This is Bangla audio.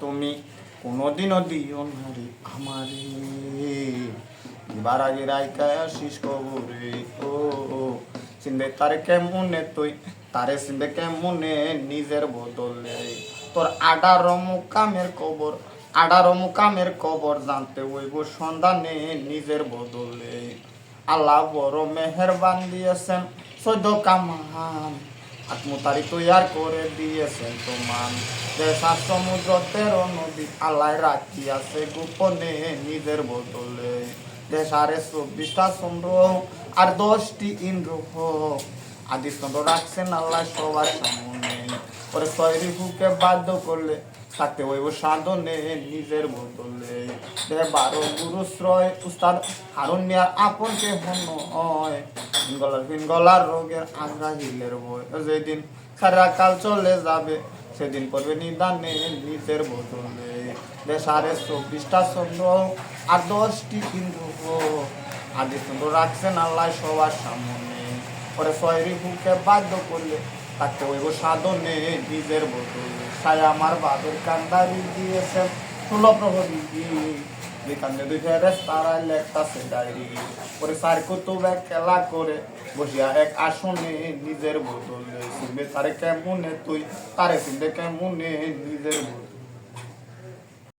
তুমি কোনোদিনও দিও না রে আমারে। দিবার আগে রাইকায় আসিস কবরে, ও চিনবে তারে কেমনে তুই, তারে চিনবে কেমনে নিজের বদলে তোর আডার মুকামের কবর, আডার মুকামের কবর জানতে হইব সন্ধানে নিজের বদলে। আল্লাহ বড় মেহেরবান দিয়েছেন সৈদ কামান আত্মতারি তৈয়ার করে দিয়েছেন তোমার। দেশা সমুদ্র তেরো নদী আল্লাহ রাখি আছে গোপনে নিজের বদলে। দেশারে চব্বিশটা চন্দ্র আর দশটি ইন্দ্র। আদি চন্দ্র রাখছেন আল্লাহ সবার সামনে। পরে ছয়রি হুকে বাধ্য করলে থাকতে হইব সাধনে নিজের বদলে। বারো গুরু শ্রয় উস্তাদ হারুন মিয়ার আপনকে হন হয় গলার ফিন গলার রোগের আঙ্গা হিলের বই যেদিন সারা কাল চলে যাবে, সেদিন করবে নিদানে নিজের বদলে। দেশারে চব্বিশটা চন্দ্র আর দশটি ইন্দ্র আদি চন্দ্র রাখছেন আল্লাহ সবার সামনে। পরে ছয়রি হুকে বাধ্য করলে থাকতে হইব সাধনে নিজের বদলে। সায় আমার বাবের কান্দারি দিয়েছেন, ষোলো প্রহরী যেখানে দুই তারাই লেখতাছে ডায়েরি পরে স্যার তো এক খেলা করে বসিয়া এক আসনে নিজের বোতল শুনবে তারে কেমনে তুই তারে শুনবে কেমনে নিজের বদলে